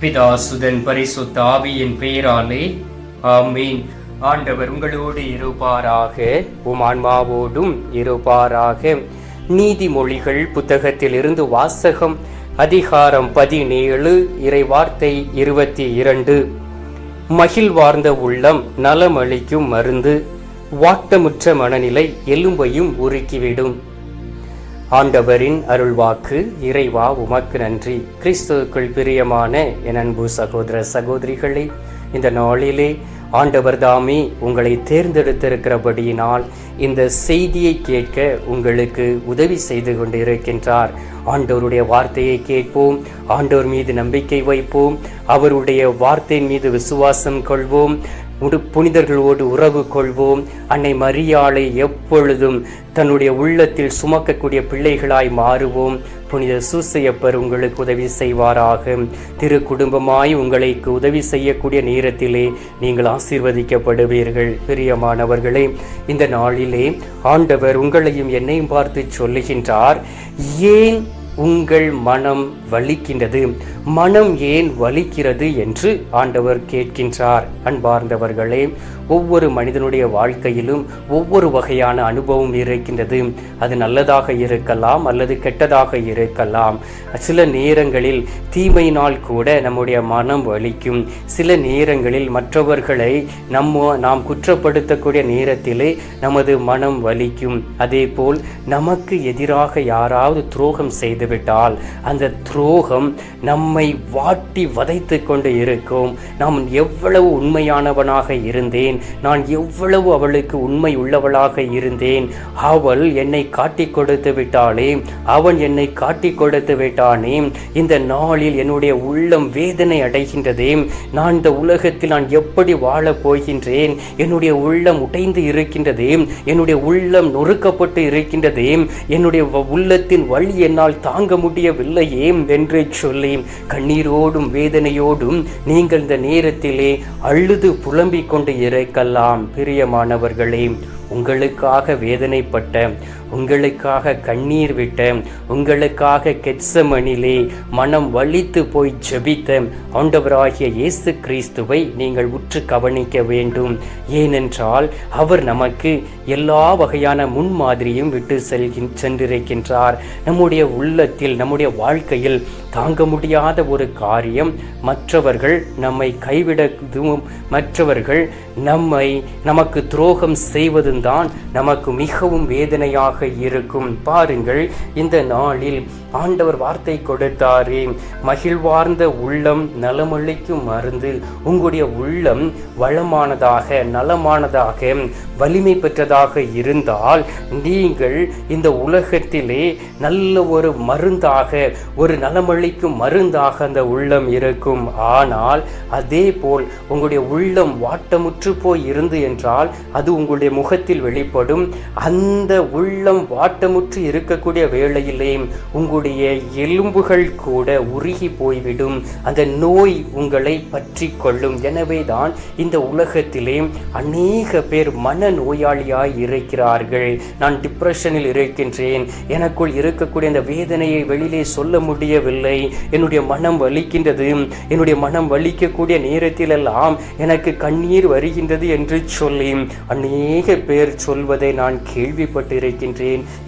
பிதாசுதன் பரிசுத்த ஆவியின் பெயராலே ஆமீன். ஆண்டவர் உங்களோடு இருப்பாராக உமான்மாவோடும் இருப்பாராக. நீதிமொழிகள் புத்தகத்திலிருந்து வாசகம் அதிகாரம் பதினேழு இறைவார்த்தை இருபத்தி இரண்டு. மகிழ்வார்ந்த உள்ளம் நலமளிக்கும் மருந்து வாட்டமுற்ற மனநிலை எலும்பையும் உருக்கிவிடும். ஆண்டவரின் அருள்வாக்கு இறைவா உமக்கு நன்றி. கிறிஸ்துவுக்குள் பிரியமான என் அன்பு சகோதர சகோதரிகளே இந்த நாளிலே ஆண்டவர் தாமே உங்களை தேர்ந்தெடுத்திருக்கிறபடியினால் இந்த செய்தியை கேட்க உங்களுக்கு உதவி செய்து கொண்டிருக்கின்றார். ஆண்டவருடைய வார்த்தையை கேட்போம் ஆண்டவர் மீது நம்பிக்கை வைப்போம் அவருடைய வார்த்தையின் மீது விசுவாசம் கொள்வோம் புனிதர்களோடு உறவு கொள்வோம். அன்னை மரியாளை எப்பொழுதும் தன்னுடைய உள்ளத்தில் சுமக்கக்கூடிய பிள்ளைகளாய் மாறுவோம். புனித சூசையப்பர் உங்களுக்கு உதவி செய்வாராக. திரு குடும்பமாய் உங்களுக்கு உதவி செய்யக்கூடிய நேரத்திலே நீங்கள் ஆசீர்வதிக்கப்படுவீர்கள். பிரியமானவர்களே இந்த நாளிலே ஆண்டவர் உங்களையும் என்னையும் பார்த்து சொல்லுகின்றார். ஏன் உங்கள் மனம் வலிக்கின்றது. மனம் ஏன் வலிக்கிறது என்று ஆண்டவர் கேட்கின்றார். அன்பார்ந்தவர்களே ஒவ்வொரு மனிதனுடைய வாழ்க்கையிலும் ஒவ்வொரு வகையான அனுபவம் இருக்கின்றது. அது நல்லதாக இருக்கலாம் அல்லது கெட்டதாக இருக்கலாம். சில நேரங்களில் தீமையினால் கூட நம்முடைய மனம் வலிக்கும். சில நேரங்களில் மற்றவர்களை நம்ம நாம் குற்றப்படுத்தக்கூடிய நேரத்திலே நமது மனம் வலிக்கும். அதேபோல் நமக்கு எதிராக யாராவது துரோகம் செய்து விட்டால் அந்த துரோகம் நம்மை வாட்டி வதைத்து கொண்டு இருக்கும். நாம் எவ்வளவு உண்மையானவனாக இருந்தேன். நான் எவ்வளவு அவளுக்கு உண்மை உள்ளவளாக இருந்தேன். அவள் என்னை காட்டி கொடுத்து விட்டாளே. அவன் என்னை காட்டி கொடுத்து விட்டானே. இந்த நாளில் என்னுடைய உள்ளம் வேதனை அடைகின்றதே. நான் இந்த உலகத்தில் நான் எப்படி வாழப் போகின்றேன்? என்னுடைய உள்ளம் உடைந்து இருக்கின்றதே. என்னுடைய உள்ளம் நொறுக்கப்பட்டு இருக்கின்றதே. என்னுடைய வ- உள்ளத்தின் வழி என்னால் தாங்க முடியவில்லையே என்று சொல்லி கண்ணீரோடும் வேதனையோடும் நீங்கள் இந்த நேரத்திலே அழுது புலம்பிக் கொண்டு இருக்கலாம் பிரியமானவர்களே. உங்களுக்காக வேதனைப்பட்ட உங்களுக்காக கண்ணீர் விட்ட உங்களுக்காக கெட்சமணிலே மனம் வலித்து போய் ஜெபித்த ஆண்டவராகிய இயேசு கிறிஸ்துவை நீங்கள் உற்று கவனிக்க வேண்டும். ஏனென்றால் அவர் நமக்கு எல்லா வகையான முன்மாதிரியும் விட்டு செல்கின் சென்றிருக்கின்றார். நம்முடைய உள்ளத்தில் நம்முடைய வாழ்க்கையில் தாங்க முடியாத ஒரு காரியம் மற்றவர்கள் நம்மை கைவிடதும் மற்றவர்கள் நம்மை நமக்கு துரோகம் செய்வதும் தான் நமக்கு மிகவும் வேதனையாக இருக்கும். பாருங்கள் இந்த நாளில் ஆண்டவர் வார்த்தை கொடுத்தாரே மகிழ்வார்ந்த உள்ளம் நலமளிக்கும் மருந்து. உங்களுடைய உள்ளம் வளமானதாக நலமானதாக வலிமை பெற்றதாக இருந்தால் நீங்கள் இந்த உலகத்திலே நல்ல ஒரு மருந்தாக ஒரு நலமளிக்கும் மருந்தாக அந்த உள்ளம் இருக்கும். ஆனால் அதே போல் உங்களுடைய உள்ளம் வாட்டமுற்று போய் இருந்து என்றால் அது உங்களுடைய முகத்தில் வெளிப்படும். அந்த உள்ளம் வாட்டமுற்று இருக்கக்கூடிய வேளையிலே உங்களுடைய எலும்புகள் கூட உருகி போய்விடும். அந்த நோய் உங்களை பற்றி கொள்ளும் எனவே தான் இந்த உலகத்திலே அநேக பேர் மன நோயாளியாய் இருக்கிறார்கள். நான் டிப்ரெஷனில் இருக்கின்றேன். எனக்குள் இருக்கக்கூடிய அந்த வேதனையை வெளியிலே சொல்ல முடியவில்லை. என்னுடைய மனம் வலிக்கின்றது. என்னுடைய மனம் வலிக்கக்கூடிய நேரத்திலெல்லாம் எனக்கு கண்ணீர் வருகின்றது என்று சொல்லி அநேக பேர் சொல்வதை நான் கேள்விப்பட்டிருக்கின்றேன்.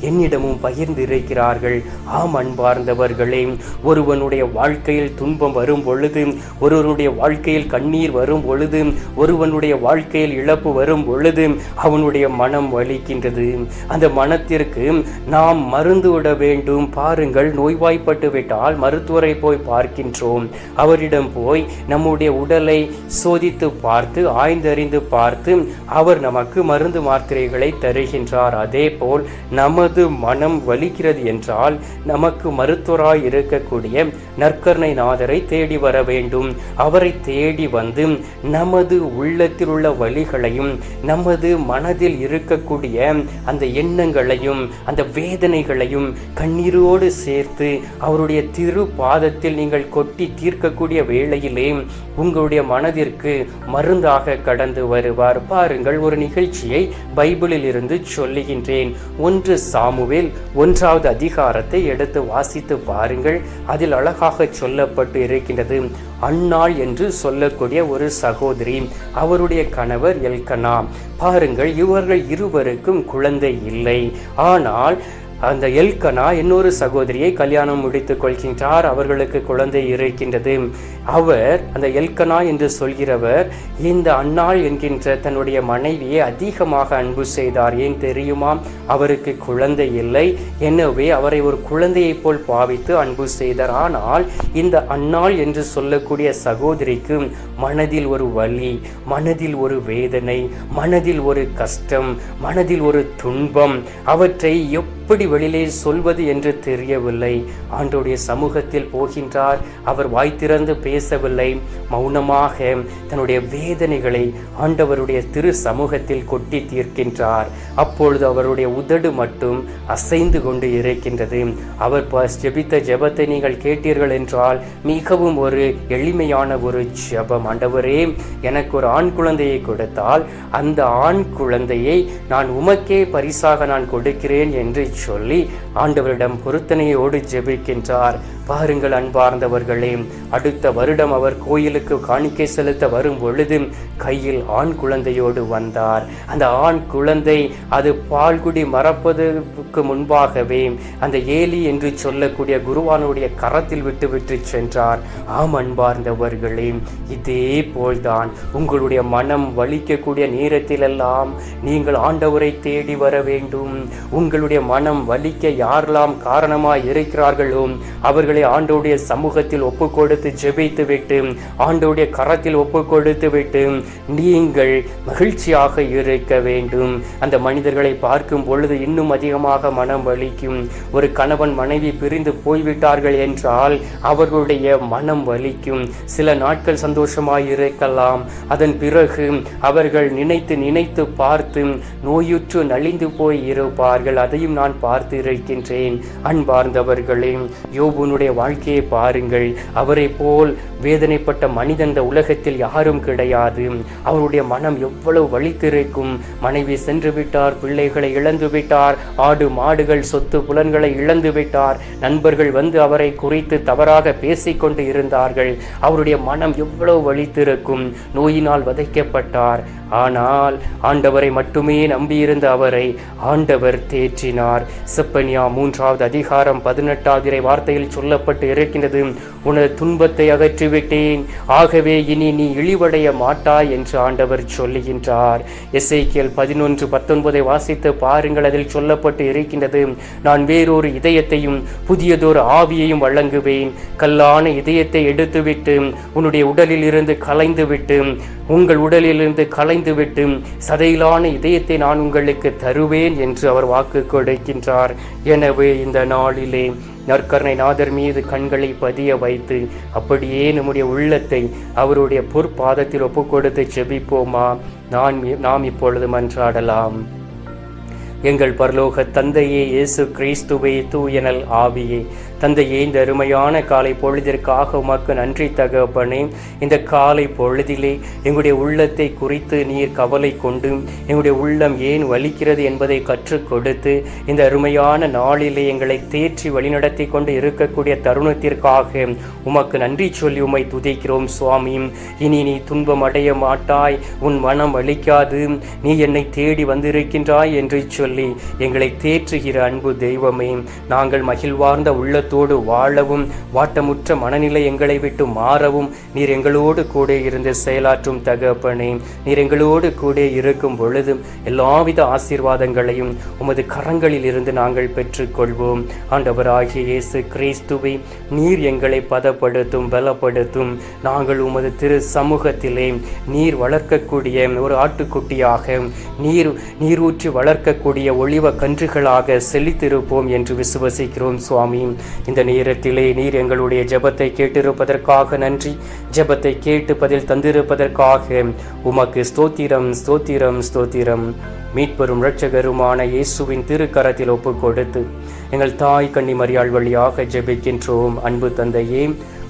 என்னிடமும் பகிர்ந்திருக்கிறார்கள் ஆம் அன்பார்ந்தவர்களே ஒருவனுடைய வாழ்க்கையில் துன்பம் வரும் பொழுது ஒருவனுடைய வாழ்க்கையில் கண்ணீர் வரும் பொழுது ஒருவனுடைய வாழ்க்கையில் இழப்பு வரும் பொழுது அவனுடைய மனம் வலிக்கின்றது. அந்த மனத்திற்கு நாம் மருந்து விட வேண்டும். பாருங்கள் நோய்வாய்ப்பட்டு விட்டால் மருத்துவரை போய் பார்க்கின்றோம். அவரிடம் போய் நம்முடைய உடலை சோதித்து பார்த்து ஆய்ந்தறிந்து பார்த்து அவர் நமக்கு மருந்து மாத்திரைகளை தருகின்றார். அதே போல் நமது மனம் வலிக்கிறது என்றால் நமக்கு மருத்துவராய் இருக்கக்கூடிய நற்கருணை நாதரை தேடி வர வேண்டும். அவரை தேடி வந்து நமது உள்ளத்தில் உள்ள வழிகளையும் நமது மனதில் இருக்கக்கூடிய அந்த எண்ணங்களையும் அந்த வேதனைகளையும் கண்ணீரோடு சேர்த்து அவருடைய திரு பாதத்தில் நீங்கள் கொட்டி தீர்க்கக்கூடிய வேளையிலே உங்களுடைய மனதிற்கு மருந்தாக கடந்து வருவார். பாருங்கள் ஒரு நிகழ்ச்சியை பைபிளில் இருந்து சொல்லுகின்றேன். ஒன்று சாமுவேல் ஒன்றாவது அதிகாரத்தை எடுத்து வாசித்து பாருங்கள் அதில் அழகாக சொல்லப்பட்டு இருக்கின்றது அன்னாள் என்று சொல்லக்கூடிய ஒரு சகோதரி அவருடைய கணவர் எல்கனா. பாருங்கள் இவர்கள் இருவருக்கும் குழந்தை இல்லை. ஆனால் அந்த எல்கனா இன்னொரு சகோதரியை கல்யாணம் முடித்துக் கொள்கின்றார். அவர்களுக்கு குழந்தை இருக்கின்றது. அவர் அந்த எல்கனா என்று சொல்கிறவர் இந்த அன்னாள் என்கின்ற தன்னுடைய மனைவியை அதிகமாக அன்பு செய்தார். ஏன் தெரியுமா? அவருக்கு குழந்தை இல்லை. எனவே அவரை ஒரு குழந்தையைப் போல் பாவித்து அன்பு செய்தார். ஆனால் இந்த அன்னாள் என்று சொல்லக்கூடிய சகோதரிக்கு மனதில் ஒரு வலி மனதில் ஒரு வேதனை மனதில் ஒரு கஷ்டம் மனதில் ஒரு துன்பம் அவற்றை எப்படி வெளியிலே சொல்வது என்று தெரியவில்லை. ஆண்டோடைய சமூகத்தில் போகின்றார். அவர் வாய் திறந்து பேசவில்லை. மௌனமாக தன்னுடைய வேதனைகளை ஆண்டவருடைய திரு சமூகத்தில் கொட்டி தீர்க்கின்றார். அப்பொழுது அவருடைய உதடு மட்டும் அசைந்து கொண்டு இருக்கின்றது அவர் ஜெபித்த ஜெபத்தை நீங்கள் கேட்டீர்கள் என்றால் மிகவும் ஒரு எளிமையான ஒரு ஜெபம். ஆண்டவரே எனக்கு ஒரு ஆண் குழந்தையை கொடுத்தால் அந்த ஆண் குழந்தையை நான் உமக்கே பரிசாக நான் கொடுக்கிறேன் என்று சொல்லி ஆண்டவரிடம் பொருத்தனையோடு ஜெபிக்கின்றார். பாருங்கள் அன்பார்ந்தவர்களே அடுத்த வருடம் அவர் கோயிலுக்கு காணிக்கை செலுத்த வரும் பொழுது கையில் ஆண் குழந்தையோடு வந்தார். அந்த ஆண் குழந்தை அது பால்குடி மறப்பதற்கு முன்பாகவே அந்த ஏலி என்று சொல்லக்கூடிய குருவானுடைய கரத்தில் விட்டுவிட்டு சென்றார். ஆம் அன்பார்ந்தவர்களே இதே போல்தான் உங்களுடைய மனம் வலிக்கக்கூடிய நேரத்திலெல்லாம் நீங்கள் ஆண்டவரை தேடி வர வேண்டும். உங்களுடைய மன மனம் வலிக்க யாரெல்லாம் காரணமாய் இருக்கிறார்களோ அவர்களை ஆண்டோடைய சமூகத்தில் ஒப்பு கொடுத்து ஜெபித்து விட்டு ஆண்டோடைய கரத்தில் ஒப்பு கொடுத்து விட்டு நீங்கள் மகிழ்ச்சியாக இருக்க வேண்டும். அந்த மனிதர்களை பார்க்கும் பொழுது இன்னும் அதிகமாக மனம் வலிக்கும். ஒரு கணவன் மனைவி பிரிந்து போய்விட்டார்கள் என்றால் அவர்களுடைய மனம் வலிக்கும். சில நாட்கள் சந்தோஷமாய் இருக்கலாம். அதன் பிறகு அவர்கள் நினைத்து நினைத்து பார்த்து நோயுற்று நலிந்து போய் இருப்பார்கள். அதையும் நான் பார்த்து இருக்கின்றேன் அன்பார்ந்தவர்களே யோபுனுடைய வாழ்க்கையை பாருங்கள். அவரை போல் வேதனைப்பட்ட மனிதன் இந்த உலகத்தில் யாரும் கிடையாது. அவருடைய மனம் எவ்வளவு வலித்திருக்கும். மனைவி சென்று விட்டார் பிள்ளைகளை இழந்து விட்டார் ஆடு மாடுகள் சொத்து புலன்களை இழந்து விட்டார் நண்பர்கள் வந்து அவரை குறித்து தவறாக பேசிக்கொண்டு இருந்தார்கள். அவருடைய மனம் எவ்வளவு வலித்திருக்கும். நோயினால் வதைக்கப்பட்டார். ஆனால் ஆண்டவரை மட்டுமே நம்பியிருந்த அவரை ஆண்டவர் தேற்றினார். செப்பனியா மூன்றாவது அதிகாரம் பதினெட்டாவது வார்த்தையில் சொல்லப்பட்டு இருக்கின்றது. உனது துன்பத்தை அகற்றிவிட்டேன். ஆகவே இனி நீ இழிவடைய மாட்டாய் என்று ஆண்டவர் சொல்லுகின்றார். எஸ்ஐக்கியல் பதினொன்று பத்தொன்பதை வாசித்து பாருங்கள் அதில் சொல்லப்பட்டு இருக்கின்றது. நான் வேறொரு இதயத்தையும் புதியதொரு ஆவியையும் வழங்குவேன். கல்லான இதயத்தை எடுத்துவிட்டு உன்னுடைய உடலில் இருந்து கலைந்துவிட்டு உங்கள் உடலிலிருந்து கலைந்துவிட்டு சதையிலான இதயத்தை நான் உங்களுக்கு தருவேன் என்று அவர் வாக்கு இருக்கின்றார் எனவே இந்த நாளிலே நற்கருணை நாதர் மீது கண்களை பதிய வைத்து அப்படியே நம்முடைய உள்ளத்தை அவருடைய பொற்பாதத்தில் ஒப்புக்கொடுத்து செபிப்போமா? நான் நாம் இப்பொழுது மன்றாடலாம். எங்கள் பரலோக தந்தையே இயேசு கிறிஸ்துவே தூயனல் ஆவியே தந்தையே இந்த அருமையான காலை பொழுதிற்காக உமக்கு நன்றி தகப்பனே. இந்த காலை பொழுதிலே எங்களுடைய உள்ளத்தை குறித்து நீர் கவலை கொண்டு எங்களுடைய உள்ளம் ஏன் வலிக்கிறது என்பதை கற்றுக் கொடுத்து இந்த அருமையான நாளிலே எங்களை தேற்றி வழிநடத்தி கொண்டு இருக்கக்கூடிய தருணத்திற்காக உமக்கு நன்றி சொல்லி உம்மை துதிக்கிறோம் சுவாமி. இனி நீ துன்பம் அடைய மாட்டாய் உன் மனம் வலிக்காது நீ என்னை தேடி வந்திருக்கின்றாய் என்று சொல்லி எங்களை தேற்றுகிற அன்பு தெய்வமே. நாங்கள் மகிழ்வார்ந்த உள்ளத்தோடு வாழவும் வாட்டமுற்ற மனநிலை எங்களை விட்டு மாறவும் நீர் எங்களோடு கூட இருந்து செயலாற்றும் தகப்பனே. நீர் எங்களோடு கூட இருக்கும் பொழுதும் எல்லாவித ஆசீர்வாதங்களையும் உமது கரங்களில் இருந்து நாங்கள் பெற்றுக்கொள்வோம். ஆண்டவராகிய இயேசு கிறிஸ்துவை நீர் எங்களை பதப்படுத்தும் பலப்படுத்தும். நாங்கள் உமது திரு சமூகத்திலே நீர் வளர்க்கக்கூடிய ஒரு ஆட்டுக்குட்டியாக நீர் நீரூற்றி வளர்க்கக்கூடிய ஒளிவ கன்றுகளாக செழித்திருப்போம் என்று விசுவசிக்கிறோம் சுவாமி. இந்த நேரத்திலே நீர் எங்களுடைய ஜெபத்தை கேட்டிருப்பதற்காக நன்றி. ஜெபத்தை கேட்டு பதில் தந்திருப்பதற்காக உமக்கு ஸ்தோத்திரம் ஸ்தோத்திரம் ஸ்தோத்திரம். மீட்பெரும் இரட்சகருமான இயேசுவின் திருக்கரத்தில் ஒப்புக் கொடுத்து எங்கள் தாய் கன்னி மரியாள் வழியாக ஜெபிக்கின்றோம். அன்பு தந்தையே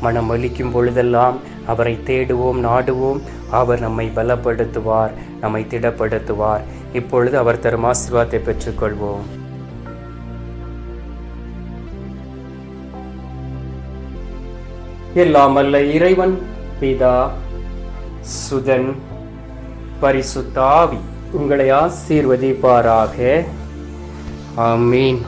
மனம் வலிக்கும் பொழுதெல்லாம் அவரை தேடுவோம் நாடுவோம். அவர் நம்மை பலப்படுத்துவார் நம்மை திடப்படுத்துவார். இப்பொழுது அவர் தரும் ஆசீர்வாதத்தை பெற்றுக்கொள்வோம். எல்லாம் அல்ல இறைவன் பிதா சுதன் பரிசுத்தாவி உங்களை ஆசீர்வதிப்பாராக. ஆமீன்.